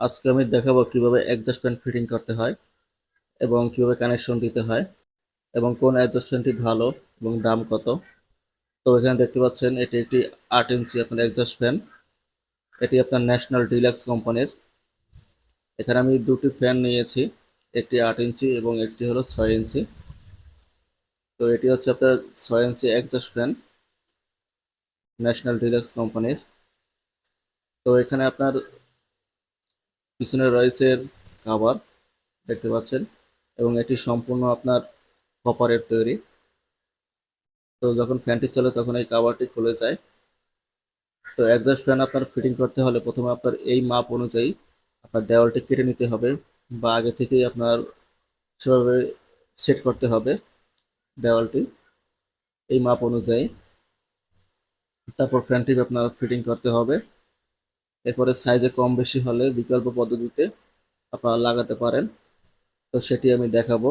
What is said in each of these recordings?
আজকে আমি দেখাবো কীভাবে অ্যাডজাস্ট ফ্যান ফিটিং করতে হয় এবং কীভাবে কানেকশন দিতে হয় এবং কোন অ্যাডজাস্ট ফ্যানটি ভালো এবং দাম কত। তো এখানে দেখতে পাচ্ছেন এটি একটি আট ইঞ্চি আপনার অ্যাডজাস্ট ফ্যান এটি আপনার ন্যাশনাল ডিলাক্স কোম্পানির এখানে আমি দুটি ফ্যান নিয়েছি, একটি আট ইঞ্চি এবং একটি হলো ছয় ইঞ্চি। তো এটি হচ্ছে আপনার ছয় inch adjust fan national deluxe কোম্পানির তো এখানে আপনার পিছনে রয়েছে কাভার দেখতে পাচ্ছেন এবং এটি সম্পূর্ণ আপনার কপারের তৈরি। তো যখন ফ্যানটি চলে তখন এই কাভারটি খুলে যায়। তো অ্যাডজাস্ট ফ্যান আপনার ফিটিং করতে হলে প্রথমে আপনার এই মাপ অনুযায়ী আপনার দেওয়ালটি কেটে নিতে হবে বা আগে থেকেই আপনার সেভাবে সেট করতে হবে দেওয়ালটি এই মাপ অনুযায়ী। তারপর ফ্যানটি আপনার ফিটিং করতে হবে। এরপরে সাইজে কম বেশি হলে বিকল্প পদ্ধতিতে আপনারা লাগাতে পারেন। তো সেটি আমি দেখাবো।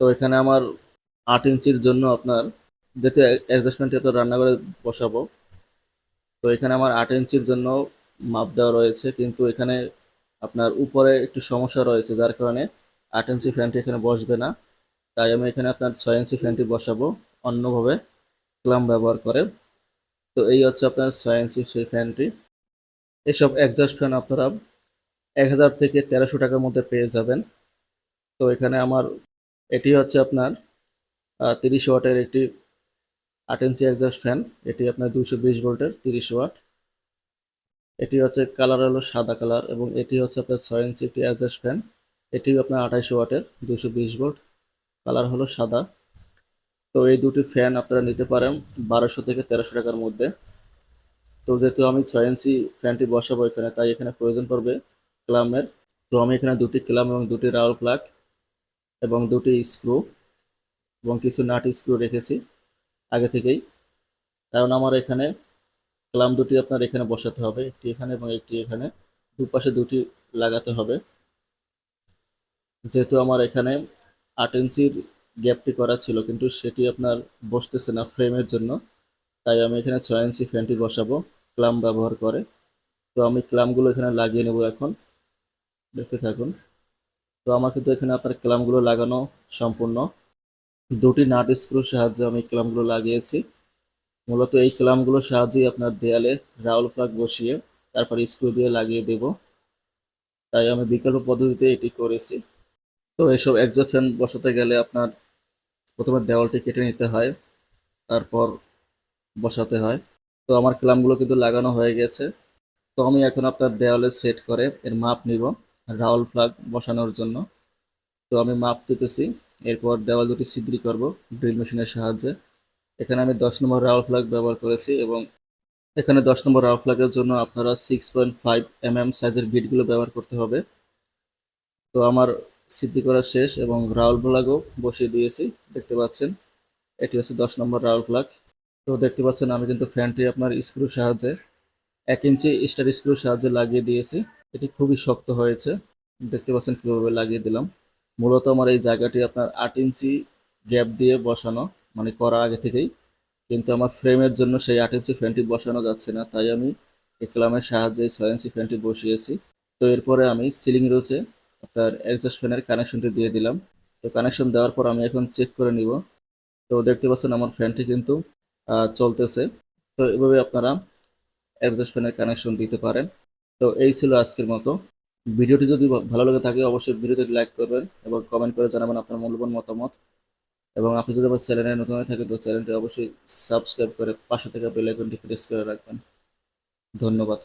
তো এখানে আমার আট ইঞ্চির জন্য আপনার যেহেতু অ্যাডজাস্টমেন্টে তো রান্নাঘরে বসাবো, তো এখানে আমার আট ইঞ্চির জন্য মাপ দেওয়া রয়েছে। কিন্তু এখানে আপনার উপরে একটু সমস্যা রয়েছে, যার কারণে আট ইঞ্চি ফ্যানটি এখানে বসবে না। তাই আমি এখানে আপনার ছয় ইঞ্চি ফ্যানটি বসাবো, অন্যভাবে ক্লাম ব্যবহার করে। তো এই হচ্ছে আপনার ছয় ইঞ্চি সেই ফ্যানটি। এসব অ্যাডজাস্ট ফ্যান আপনারা এক হাজার থেকে তেরোশো টাকার মধ্যে পেয়ে যাবেন। তো এখানে আমার, এটি হচ্ছে আপনার তিরিশ ওয়াটের একটি আট ইঞ্চি অ্যাডজাস্ট ফ্যান। এটি আপনার দুশো বিশ ভোল্টের তিরিশ ওয়াট। এটি হচ্ছে কালার হলো সাদা কালার এবং এটি হচ্ছে আপনার ছয় ইঞ্চি একটি অ্যাডজাস্ট ফ্যান। এটিও আপনার আঠাইশো ওয়াটের দুশো বিশ ভোল্ট। কালার হলো সাদা। তো এই দুটি ফ্যান আপনারা নিতে পারেন বারোশো থেকে তেরোশো টাকার মধ্যে। তো যেহেতু আমি ছয় ইঞ্চি ফ্যানটি বসাবো এখানে, তাই এখানে প্রয়োজন পড়বে ক্লামের। তো আমি এখানে দুটি ক্লাম এবং দুটি রাউল প্লাগ এবং দুটি স্ক্রু এবং কিছু নাট স্ক্রু রেখেছি আগে থেকেই। কারণ আমার এখানে ক্লাম দুটি আপনার এখানে বসাতে হবে, একটি এখানে এবং একটি এখানে। দুপাশে দুটি লাগাতে হবে। যেহেতু আমার এখানে আট ইঞ্চির গ্যাপটি করা ছিল, কিন্তু সেটি আপনার বসতেছে না ফ্রেমের জন্য, তাই আমি এখানে ছয় ইঞ্চি ফ্যানটি বসাবো। ক্লাম ব্যবহার করে। তো আমি ক্লামগুলো এখানে লাগিয়ে নেব এখন। দেখতে থাকুন। তো আমার কিন্তু এখানে আপনার ক্লামগুলো লাগানো সম্পূর্ণ। দুটি নাট স্ক্রুর সাহায্যে আমি ক্লামগুলো লাগিয়েছি। মূলত এই ক্লামগুলোর সাহায্যেই আপনার দেয়ালে রাউল প্লাগ বসিয়ে তারপর স্ক্রু দিয়ে লাগিয়ে দেব। তাই আমি বিকল্প পদ্ধতিতে এটি করেছি। তো এসব একজস্ট ফ্যান বসাতে গেলে আপনার প্রথমে দেওয়ালটি কেটে নিতে হয়, তারপর বসাতে হয়। তো আমার ক্লামগুলো কিন্তু লাগানো হয়ে গেছে। তো আমি এখন আপনার দেওয়ালে সেট করে এর মাপ নিব, রাউল প্লাগ বসানোর জন্য। তো আমি মাপ দিতেছি, এরপর দেওয়াল দুটি ছিদ্রি করব ড্রিল মেশিনের সাহায্যে। এখানে আমি দশ নম্বর রাউল প্লাগ ব্যবহার করেছি এবং এখানে দশ নম্বর রাউল প্লাগের জন্য আপনারা six point five M M সাইজের বিটগুলো ব্যবহার করতে হবে। তো আমার সিদ্ধি করা শেষ এবং রাউল প্লাগও বসিয়ে দিয়েছি, দেখতে পাচ্ছেন। এটি হচ্ছে দশ নম্বর রাউল প্লাগ তো দেখতে পাচ্ছেন আমি কিন্তু ফ্যানটি আপনার স্ক্রুর সাহায্যে এক ইঞ্চি স্টার স্ক্রুর সাহায্যে লাগিয়ে দিয়েছি। এটি খুবই শক্ত হয়েছে। দেখতে পাচ্ছেন কীভাবে লাগিয়ে দিলাম। মূলত আমার এই জায়গাটি আপনার আট ইঞ্চি গ্যাপ দিয়ে বসানো মানে করা আগে থেকেই। কিন্তু আমার ফ্রেমের জন্য সেই আট ইঞ্চি ফ্যানটি বসানো যাচ্ছে না, তাই আমি এই ক্লামের সাহায্যে ছয় ইঞ্চি ফ্যানটি বসিয়েছি। তো এরপরে আমি সিলিং রোসে আপনার অ্যাডজাস্ট ফ্যানের কানেকশনটি দিয়ে দিলাম। তো কানেকশন দেওয়ার পর আমি এখন চেক করে নিব। তো দেখতে পাচ্ছেন আমার ফ্যানটি কিন্তু চলতেছে। তো এভাবে আপনারা অ্যাডজাস্ট ফ্যানের কানেকশন দিতে পারেন। তো এই ছিল আজকের মতো। ভিডিওটি যদি ভালো লেগে থাকে, অবশ্যই ভিডিওতে লাইক করবেন এবং কমেন্ট করে জানাবেন আপনার মূল্যবান মতামত। এবং আপনি যদি আমার চ্যানেলে নতুন হয়ে থাকেন, তো চ্যানেলটি অবশ্যই সাবস্ক্রাইব করে পাশে থেকে বেল আইকনটি প্রেস করে রাখবেন। ধন্যবাদ।